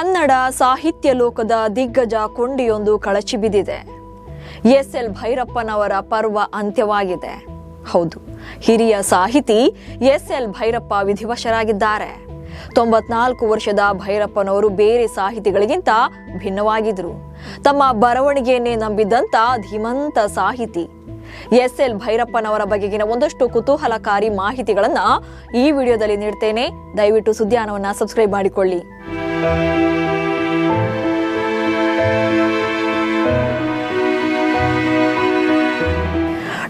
ಕನ್ನಡ ಸಾಹಿತ್ಯ ಲೋಕದ ದಿಗ್ಗಜ ಕೊಂಡಿಯೊಂದು ಕಳಚಿ ಬಿದ್ದಿದೆ. ಎಸ್ ಎಲ್ ಭೈರಪ್ಪನವರ ಪರ್ವ ಅಂತ್ಯವಾಗಿದೆ. ಹೌದು, ಹಿರಿಯ ಸಾಹಿತಿ ಎಸ್ ಎಲ್ ಭೈರಪ್ಪ ವಿಧಿವಶರಾಗಿದ್ದಾರೆ. ತೊಂಬತ್ನಾಲ್ಕು ವರ್ಷದ ಭೈರಪ್ಪನವರು ಬೇರೆ ಸಾಹಿತಿಗಳಿಗಿಂತ ಭಿನ್ನವಾಗಿದ್ರು. ತಮ್ಮ ಬರವಣಿಗೆಯನ್ನೇ ನಂಬಿದ್ದಂತ ಧೀಮಂತ ಸಾಹಿತಿ. ಎಸ್ ಎಲ್ ಭೈರಪ್ಪನವರ ಬಗೆಗಿನ ಒಂದಷ್ಟು ಕುತೂಹಲಕಾರಿ ಮಾಹಿತಿಗಳನ್ನ ಈ ವಿಡಿಯೋದಲ್ಲಿ ನೀಡ್ತೇನೆ. ದಯವಿಟ್ಟು ಸುದ್ದಿಯಾನವನ್ನ ಸಬ್ಸ್ಕ್ರೈಬ್ ಮಾಡಿಕೊಳ್ಳಿ.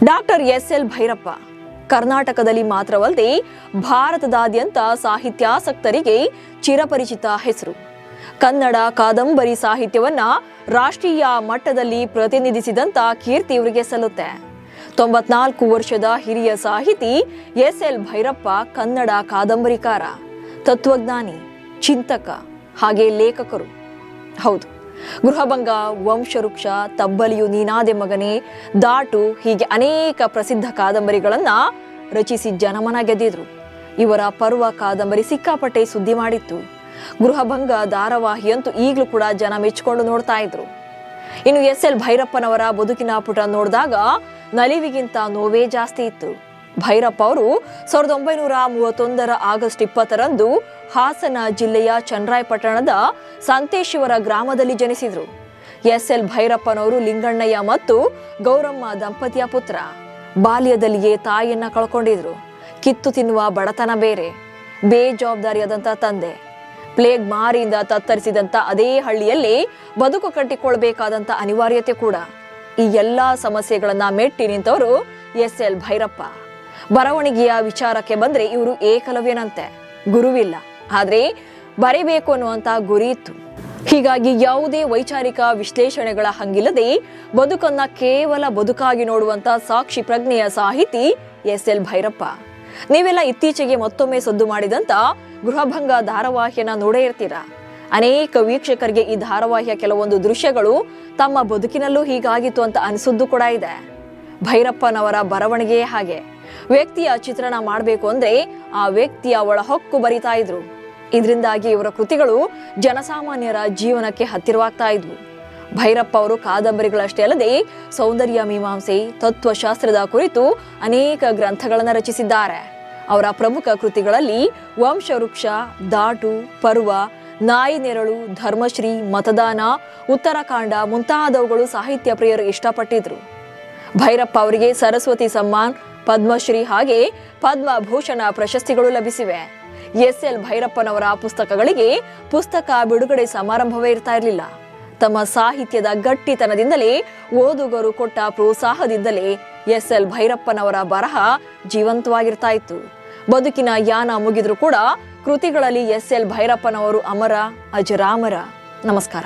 ಡಾಕ್ಟರ್ ಎಸ್ ಎಲ್ ಭೈರಪ್ಪ, ಕರ್ನಾಟಕದಲ್ಲಿ ಮಾತ್ರವಲ್ಲದೆ ಭಾರತದಾದ್ಯಂತ ಸಾಹಿತ್ಯಾಸಕ್ತರಿಗೆ ಚಿರಪರಿಚಿತ ಹೆಸರು. ಕನ್ನಡ ಕಾದಂಬರಿ ಸಾಹಿತ್ಯವನ್ನ ರಾಷ್ಟ್ರೀಯ ಮಟ್ಟದಲ್ಲಿ ಪ್ರತಿನಿಧಿಸಿದಂತ ಕೀರ್ತಿ ಇವರಿಗೆ ಸಲ್ಲುತ್ತೆ. ತೊಂಬತ್ನಾಲ್ಕು ವರ್ಷದ ಹಿರಿಯ ಸಾಹಿತಿ ಎಸ್ ಎಲ್ ಭೈರಪ್ಪ, ಕನ್ನಡ ಕಾದಂಬರಿಕಾರ, ತತ್ವಜ್ಞಾನಿ, ಚಿಂತಕ, ಹಾಗೆ ಲೇಖಕರು. ಹೌದು, ಗೃಹಭಂಗ, ವಂಶವೃಕ್ಷ, ತಬ್ಬಲಿಯು ನೀನಾದೆ ಮಗನೇ, ದಾಟು ಹೀಗೆ ಅನೇಕ ಪ್ರಸಿದ್ಧ ಕಾದಂಬರಿಗಳನ್ನು ರಚಿಸಿ ಜನಮನ ಗೆದ್ದಿದ್ರು. ಇವರ ಪರ್ವ ಕಾದಂಬರಿ ಸಿಕ್ಕಾಪಟ್ಟೆ ಸುದ್ದಿ ಮಾಡಿತ್ತು. ಗೃಹಭಂಗ ಧಾರಾವಾಹಿಯಂತೂ ಈಗಲೂ ಕೂಡ ಜನ ಮೆಚ್ಚಿಕೊಂಡು ನೋಡ್ತಾ ಇದ್ರು. ಇನ್ನು ಎಸ್ ಎಲ್ ಭೈರಪ್ಪನವರ ಬದುಕಿನ ಪುಟ ನೋಡಿದಾಗ ನಲಿವಿಗಿಂತ ನೋವೇ ಜಾಸ್ತಿ ಇತ್ತು. ಭೈರಪ್ಪ ಅವರು ಸಾವಿರದ ಒಂಬೈನೂರ ಮೂವತ್ತೊಂದರ ಆಗಸ್ಟ್ ಇಪ್ಪತ್ತರಂದು ಹಾಸನ ಜಿಲ್ಲೆಯ ಚನ್ನರಾಯಪಟ್ಟಣದ ಸಂತೇಶಿವರ ಗ್ರಾಮದಲ್ಲಿ ಜನಿಸಿದ್ರು. ಎಸ್ ಎಲ್ ಭೈರಪ್ಪನವರು ಲಿಂಗಣ್ಣಯ್ಯ ಮತ್ತು ಗೌರಮ್ಮ ದಂಪತಿಯ ಪುತ್ರ. ಬಾಲ್ಯದಲ್ಲಿಯೇ ತಾಯಿಯನ್ನ ಕಳ್ಕೊಂಡಿದ್ರು. ಕಿತ್ತು ತಿನ್ನುವ ಬಡತನ ಬೇರೆ. ಬೇಜವಾಬ್ದಾರಿಯಾದಂಥ ತಂದೆ. ಪ್ಲೇಗ್ ಮಾರಿಯಿಂದ ತತ್ತರಿಸಿದಂತ ಅದೇ ಹಳ್ಳಿಯಲ್ಲಿ ಬದುಕು ಕಟ್ಟಿಕೊಳ್ಬೇಕಾದಂತ ಅನಿವಾರ್ಯತೆ ಕೂಡ. ಈ ಎಲ್ಲಾ ಸಮಸ್ಯೆಗಳನ್ನ ಮೆಟ್ಟಿ ನಿಂತವರು ಎಸ್ ಎಲ್ ಭೈರಪ್ಪ. ಬರವಣಿಗೆಯ ವಿಚಾರಕ್ಕೆ ಬಂದ್ರೆ ಇವರು ಏಕಲವ್ಯನಂತೆ. ಗುರುವಿಲ್ಲ. ಆದ್ರೆ ಬರೀಬೇಕು ಅನ್ನುವಂತ ಗುರಿ ಇತ್ತು ಹೀಗಾಗಿ ಯಾವುದೇ ವೈಚಾರಿಕ ವಿಶ್ಲೇಷಣೆಗಳ ಹಂಗಿಲ್ಲದೆ ಬದುಕನ್ನ ಕೇವಲ ಬದುಕಾಗಿ ನೋಡುವಂತ ಸಾಕ್ಷಿ ಪ್ರಜ್ಞೆಯ ಸಾಹಿತಿ ಎಸ್ ಎಲ್ ಭೈರಪ್ಪ. ನೀವೆಲ್ಲ ಇತ್ತೀಚೆಗೆ ಮತ್ತೊಮ್ಮೆ ಸದ್ದು ಮಾಡಿದಂತ ಗೃಹಭಂಗ ಧಾರಾವಾಹಿಯನ್ನ ನೋಡೇ ಇರ್ತೀರಾ? ಅನೇಕ ವೀಕ್ಷಕರಿಗೆ ಈ ಧಾರಾವಾಹಿಯ ಕೆಲವೊಂದು ದೃಶ್ಯಗಳು ತಮ್ಮ ಬದುಕಿನಲ್ಲೂ ಹೀಗಾಗಿತ್ತು ಅಂತ ಅನಿಸುದ್ದು ಕೂಡ ಇದೆ. ಭೈರಪ್ಪನವರ ಬರವಣಿಗೆಯೇ ಹಾಗೆ. ವ್ಯಕ್ತಿಯ ಚಿತ್ರಣ ಮಾಡಬೇಕು ಅಂದ್ರೆ ಆ ವ್ಯಕ್ತಿಯ ಒಳಹೊಕ್ಕು ಬರಿತಾ ಇದ್ರು. ಇದರಿಂದಾಗಿ ಇವರ ಕೃತಿಗಳು ಜನಸಾಮಾನ್ಯರ ಜೀವನಕ್ಕೆ ಹತ್ತಿರವಾಗ್ತಾ ಇದ್ವು. ಭೈರಪ್ಪ ಅವರು ಕಾದಂಬರಿಗಳಷ್ಟೇ ಅಲ್ಲದೆ ಸೌಂದರ್ಯ ಮೀಮಾಂಸೆ, ತತ್ವಶಾಸ್ತ್ರದ ಕುರಿತು ಅನೇಕ ಗ್ರಂಥಗಳನ್ನು ರಚಿಸಿದ್ದಾರೆ. ಅವರ ಪ್ರಮುಖ ಕೃತಿಗಳಲ್ಲಿ ವಂಶವೃಕ್ಷ ದಾಟು ಪರ್ವ, ನಾಯಿ ನೆರಳು, ಧರ್ಮಶ್ರೀ, ಮತದಾನ ಉತ್ತರಕಾಂಡ ಮುಂತಾದವುಗಳು ಸಾಹಿತ್ಯ ಪ್ರಿಯರು ಇಷ್ಟಪಟ್ಟಿದ್ರು. ಭೈರಪ್ಪ ಅವರಿಗೆ ಸರಸ್ವತಿ ಸಮ್ಮಾನ್, ಪದ್ಮಶ್ರೀ ಹಾಗೆ ಪದ್ಮಭೂಷಣ ಪ್ರಶಸ್ತಿಗಳು ಲಭಿಸಿವೆ. ಎಸ್ ಎಲ್ ಭೈರಪ್ಪನವರ ಪುಸ್ತಕಗಳಿಗೆ ಪುಸ್ತಕ ಬಿಡುಗಡೆ ಸಮಾರಂಭವೇ ಇರ್ತಾ ಇರಲಿಲ್ಲ. ತಮ್ಮ ಸಾಹಿತ್ಯದ ಗಟ್ಟಿತನದಿಂದಲೇ ಓದುಗರು ಕೊಟ್ಟ ಪ್ರೋತ್ಸಾಹದಿಂದಲೇ ಎಸ್ ಎಲ್ ಭೈರಪ್ಪನವರ ಬರಹ ಜೀವಂತವಾಗಿರ್ತಾ ಇತ್ತು ಬದುಕಿನ ಯಾನ ಮುಗಿದರೂ ಕೂಡ ಕೃತಿಗಳಲ್ಲಿ ಎಸ್ ಎಲ್ ಭೈರಪ್ಪನವರು ಅಮರ, ಅಜರಾಮರ. ನಮಸ್ಕಾರ.